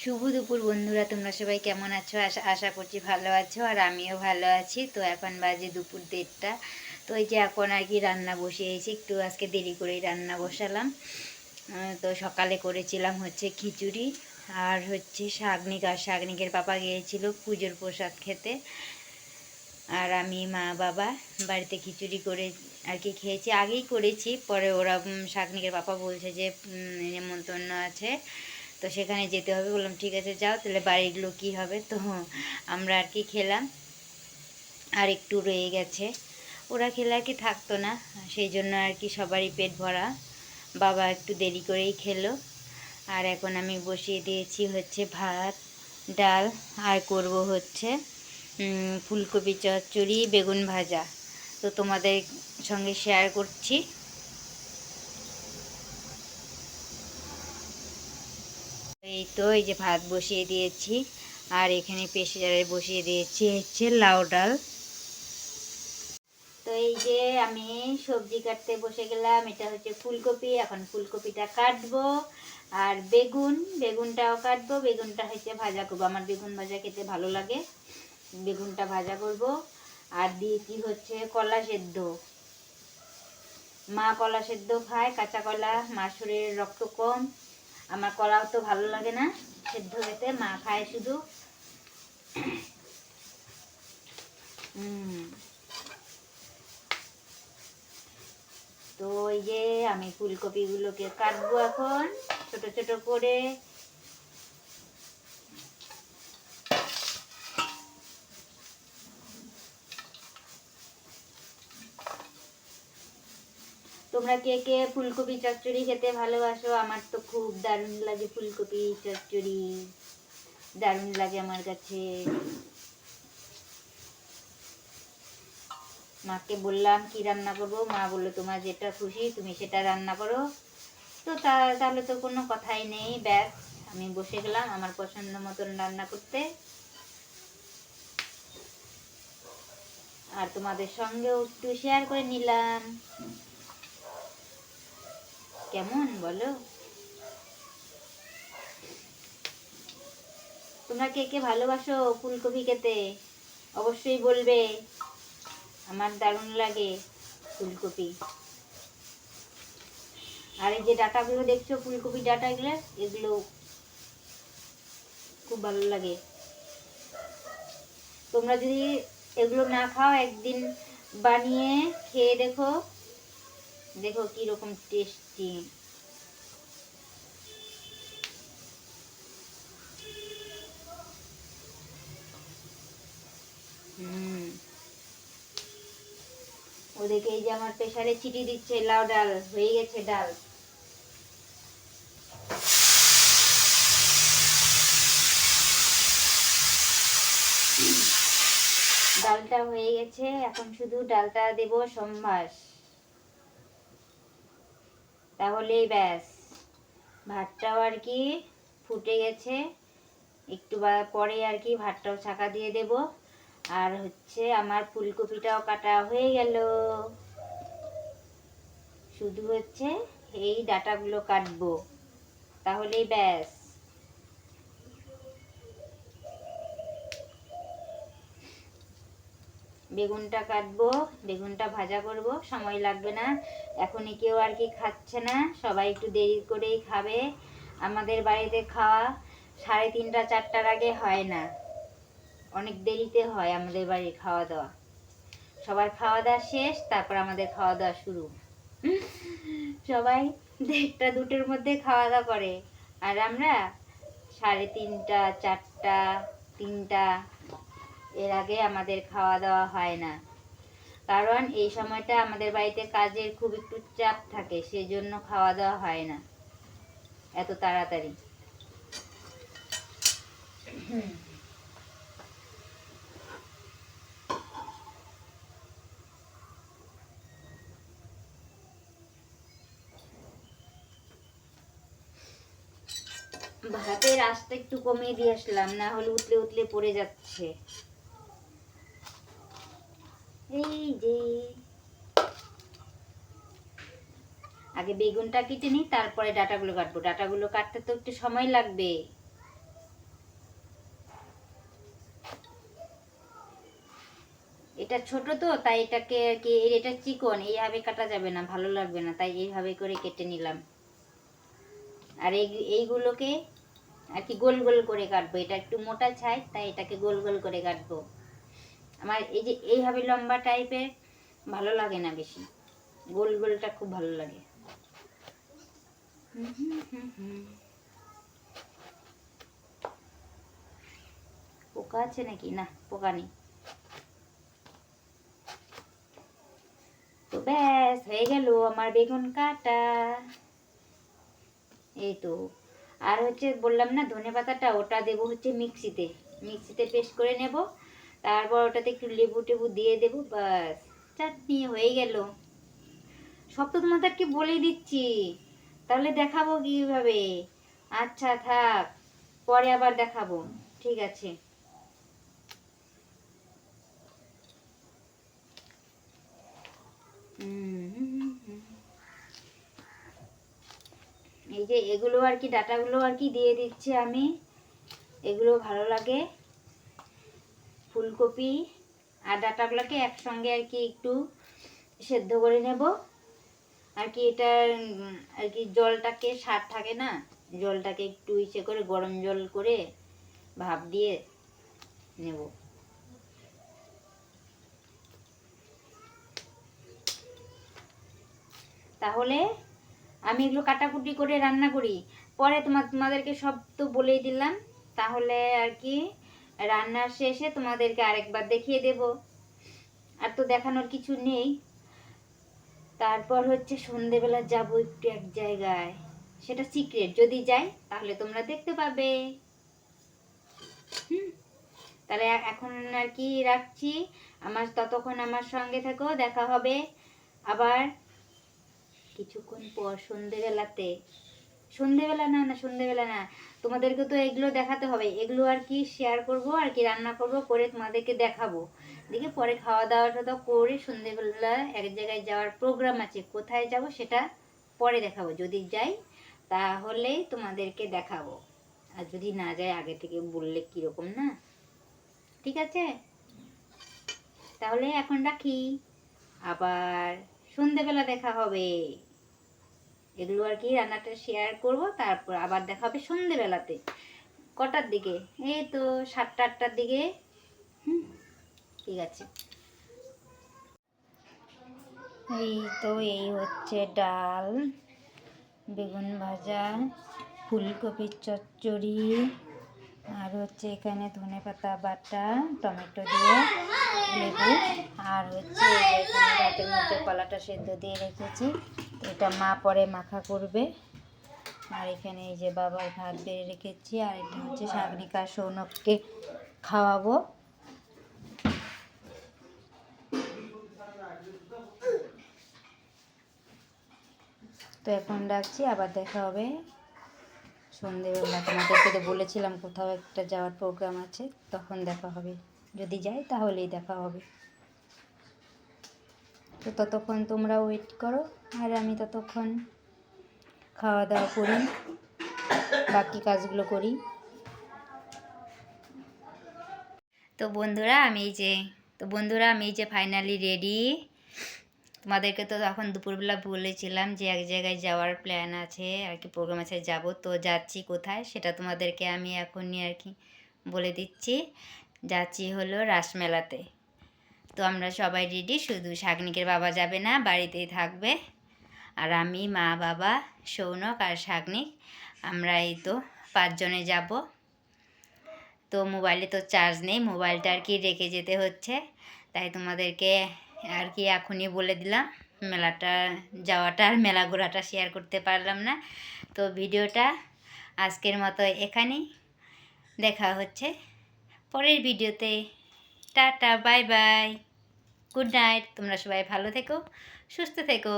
শুভ দুপুর বন্ধুরা তোমরা সবাই কেমন আছো? আশা আশা করছি ভালো আছো আর আমিও ভালো আছি। তো এখন বাজে দুপুর দেড়টা। তো এই যে এখন আর কি রান্না বসিয়েছি একটু আজকে দেরি করেই রান্না বসালাম। তো সকালে করেছিলাম হচ্ছে খিচুড়ি আর হচ্ছে শাগনিক আর শাগনিকের পাপা গিয়েছিল পুজোর প্রসাদ খেতে। আর আমি মা বাবা বাড়িতে খিচুড়ি করে আর কি খেয়েছি। আগেই করেছি পরে ওরা উম, শাকনিকের পাপা বলছে যে নেমন্তন্ন আছে। তো সেখানে যেতে হবে। বললাম, ঠিক আছে, যাও, তাহলে বাড়িগুলো কী হবে? তো আমরা আর কি খেলাম। আর একটু রয়ে গেছে। ওরা খেলে আর কি থাকতো না, সেই জন্য আর কি সবারই পেট ভরা। বাবা একটু দেরি করেই খেলো। আর এখন আমি বসিয়ে দিয়েছি হচ্ছে ভাত, ডাল, আর করব হচ্ছে ফুলকপি চচ্চড়ি, বেগুন ভাজা। তো তোমাদের সঙ্গে শেয়ার করছি। তো এই যে ভাত বসিয়ে দিয়েছি, আর এখানে প্রেসারে বসিয়ে দিয়েছি হচ্ছে লাউ ডাল। তো এই যে আমি সবজি কাটতে বসে গেলাম, এটা হচ্ছে ফুলকপি, এখন ফুলকপিটা কাটবো। আর বেগুন, বেগুনটাও কাটবো, বেগুনটা হচ্ছে ভাজা করব। আমার বেগুন ভাজা খেতে ভালো লাগে, বেগুনটা ভাজা করব। আর দিয়েছি হচ্ছে কলা সেদ্ধ। মা কলা সেদ্ধ খায়, কাঁচা কলা মার শরীরে রক্ত কম। আমার কলাও তো ভালো লাগে না, সেদ্ধ খেতে, মা খায় শুধু। তো এই যে আমি ফুলকপিগুলোকে কাটবো এখন, ছোট ছোট করে। তোমরা কে কে ফুলকপি চচ্চড়ি খেতে ভালোবাসো? আমার তো খুব দারুণ লাগে ফুলকপি চচ্চড়ি। দারুণ লাগে আমার কাছে। মাকে বললাম, কি রান্না করব? মা বলল, তোমার যেটা খুশি তুমি সেটা রান্না করো। তো তাহলে তো কোনো কথাই নেই, ব্যাস। আমি বসে গেলাম আমার পছন্দ মতন রান্না করতে। আর তোমাদের সঙ্গেও একটু শেয়ার করে নিলাম। কেমন বলো? তোমরা কে কে ভালোবাসো ফুলকপি খেতে? অবশ্যই বলবে। আমার দারুণ লাগে ফুলকপি। আর এই যে ডাটাগুলো দেখছ, ফুলকপি ডাটাগুলো এগুলো খুব ভালো লাগে। তোমরা যদি এগুলো না খাও, একদিন বানিয়ে খেয়ে দেখো। দেখো কি রকম টেস্টি ওদেরকে এই যে আমার প্রেসারে চিটি দিচ্ছে, লাউ ডাল, হয়ে গেছে ডাল। ডালটা হয়ে গেছে, এখন শুধু ডালটা দেব সম্ভাস তাহলেই ব্যাস। ভাতটাও আর কি ফুটে গেছে। একটু পরে আর কি ভাতটাও ছাকা দিয়ে দেব। আর হচ্ছে আমার ফুলকপিটাও কাটা হয়ে গেল। শুধু হচ্ছে এই ডাটাগুলো কাটবো। তাহলেই ব্যাস। বেগুনটা কাটবো, বেগুনটা ভাজা করব, সময় লাগবে না। এখনই কেউ আর কি খাচ্ছে না, সবাই একটু দেরি করেই খাবে। আমাদের বাড়িতে খাওয়া সাড়ে তিনটা, চারটার আগে হয় না। অনেক দেরিতে হয় আমাদের বাড়ির খাওয়া দাওয়া। সবার খাওয়া দাওয়া শেষ, তারপর আমাদের খাওয়া দাওয়া শুরু। সবাই দেড়টা, দুটোর মধ্যে খাওয়া দাওয়া করে। আর আমরা সাড়ে তিনটা, চারটা, তিনটা এর আগে আমাদের খাওয়া দাওয়া হয় না। কারণ এই সময়টা আমাদের বাড়িতে কাজের খুব একটু চাপ থাকে, সেজন্য খাওয়া দাওয়া হয় না এত তাড়াতাড়ি। ভাতের আস্তে একটু কমিয়ে দিয়ে আসলাম, না হলে উতলে উতলে পড়ে যাচ্ছে। আগে বেগুনটা কেটে নিই, তারপরে ডাটাগুলো কাটবো। ডাটাগুলো কাটতে তো একটু সময় লাগবে। এটা ছোট তো, তাই এটাকে আর কি এটা চিকন, এইভাবে কাটা যাবে না, ভালো লাগবে না, তাই এইভাবে করে কেটে নিলাম। আর এই, এইগুলোকে আর কি গোল গোল করে কাটবো। এটা একটু মোটা ছাই, তাই এটাকে গোল গোল করে কাটবো। আমার এই যে এইভাবে লম্বা টাইপের ভালো লাগে না বেশি। গোল গোলটা খুব ভালো লাগে। পোকা আছে নাকি? না, পোকা নেই। তো ব্যাস, হয়ে গেল আমার বেগুন কাটা। এই তো। আর হচ্ছে বললাম না, ধনে পাতাটা ওটা দেবো হচ্ছে মিক্সিতে। মিক্সিতে পেস্ট করে নেব। তারপর ওটাতে একটু লেবু টেবু দিয়ে দেবো বাস চাটনি হয়ে গেল। সব তো তোমাদেরকে বলে দিচ্ছি? তাহলে দেখাবো কীভাবে? আচ্ছা থাক। পরে আবার দেখাবো। ঠিক আছে। এই যে এগুলো আর কি, ডাটাগুলো আর কি দিয়ে দিচ্ছি আমি। এগুলো ভালো লাগে। ফুলকপি আর ডাটাগুলোকে একসঙ্গে আর কি একটু সেদ্ধ করে নেব। আর কি এটা আর কি জলটাকে স্বাদ থাকে না, জলটাকে একটু ইসে করে গরম জল করে ভাপ দিয়ে নেব। তাহলে আমি এগুলো কাটাকুটি করে রান্না করি। পরে তোমাদেরকে সব তো বলেই দিলাম। তাহলে আর কি রান্নার শেষে তোমাদেরকে আরেকবার দেখিয়ে দেব। আর তো দেখানোর কিছু নেই। তারপর হচ্ছে সন্ধেবেলা যাব একটু এক জায়গায়। সেটা সিক্রেট যদি যাই, তাহলে তোমরা দেখতে পাবে। তাহলে এখন আর কি রাখছি। আমার ততক্ষণ আমার সঙ্গে থেকো, দেখা হবে আবার কিছুক্ষণ পর সন্ধেবেলাতে। সন্ধেবেলা না না, সন্ধেবেলা না। তোমাদেরকে তো এগুলো দেখাতে হবে। এগুলো আর কি শেয়ার করব, আর কি রান্না করব, করে তোমাদেরকে দেখাবো। দেখে পরে খাওয়া দাওয়াটা তো করে সন্ধেবেলা এক জায়গায় যাওয়ার প্রোগ্রাম আছে, কোথায় যাব সেটা পরে দেখাবো। যদি যাই, তাহলে তোমাদেরকে দেখাবো। আর যদি না যাই, আগে থেকে বললে কীরকম না? ঠিক আছে? তাহলে এখন রাখি। আবার সন্ধেবেলা দেখা হবে। এগুলো আর কি রান্নাটা শেয়ার করব, তারপর আবার দেখা হবে সন্ধেবেলাতে। কটার দিকে? এই তো সাতটা, আটটার দিকে। হুম, ঠিক আছে। এই তো এই হচ্ছে ডাল, বেগুন ভাজা, ফুলকপির চচ্চড়ি, আর হচ্ছে এখানে ধনে পাতা বাটা, টমেটো দিয়ে লেবু, আর হচ্ছে ভাতের মধ্যে কলাটা সেদ্ধ দিয়ে রেখেছি। এটা মা পরে মাখা করবে। আর এখানে এই যে বাবার ভাত বেড়ে রেখেছি, আর এটা হচ্ছে সাগরিকা সৌনককে খাওয়াবো। তো এখন রাখছি আবার দেখা হবে। সন্ধেবেলা তোমাদেরকে তো বলেছিলাম কোথাও একটা যাওয়ার প্রোগ্রাম আছে, তখন দেখা হবে। যদি যাই তাহলেই দেখা হবে। তো ততক্ষণ তোমরা ওয়েট করো। আর আমি ততক্ষণ খাওয়া দাওয়া করি, বাকি কাজগুলো করি। তো বন্ধুরা, আমি এই যে, তো বন্ধুরা, আমি এই যে ফাইনালি রেডি তোমাদেরকে তো তখন দুপুরবেলা বলেছিলাম যে এক জায়গায় যাওয়ার প্ল্যান আছে, আর কি প্রোগ্রাম আছে, যাব। তো যাচ্ছি কোথায় সেটা তোমাদেরকে আমি এখনই আর কি বলে দিচ্ছি। যাচ্ছি হলো রাসমেলাতে। তো আমরা সবাই রেডি শুধু শাগনিকের বাবা যাবে না, বাড়িতেই থাকবে। আর আমি, মা, বাবা, সৌনক আর শাগনিক, আমরা এই তো পাঁচজনে যাব। তো মোবাইলে তো চার্জ নেই, মোবাইলটা আর কি রেখে যেতে হচ্ছে। তাই তোমাদেরকে আর কি এখনই বলে দিলাম, মেলাটা, যাওয়াটা আর মেলা ঘোরাটা শেয়ার করতে পারলাম না। তো ভিডিওটা আজকের মতো এখানেই, দেখা হচ্ছে পরের ভিডিওতে। Tata, bye bye, good night, তোমরা সবাই ভালো থেকো, সুস্থ থেকো।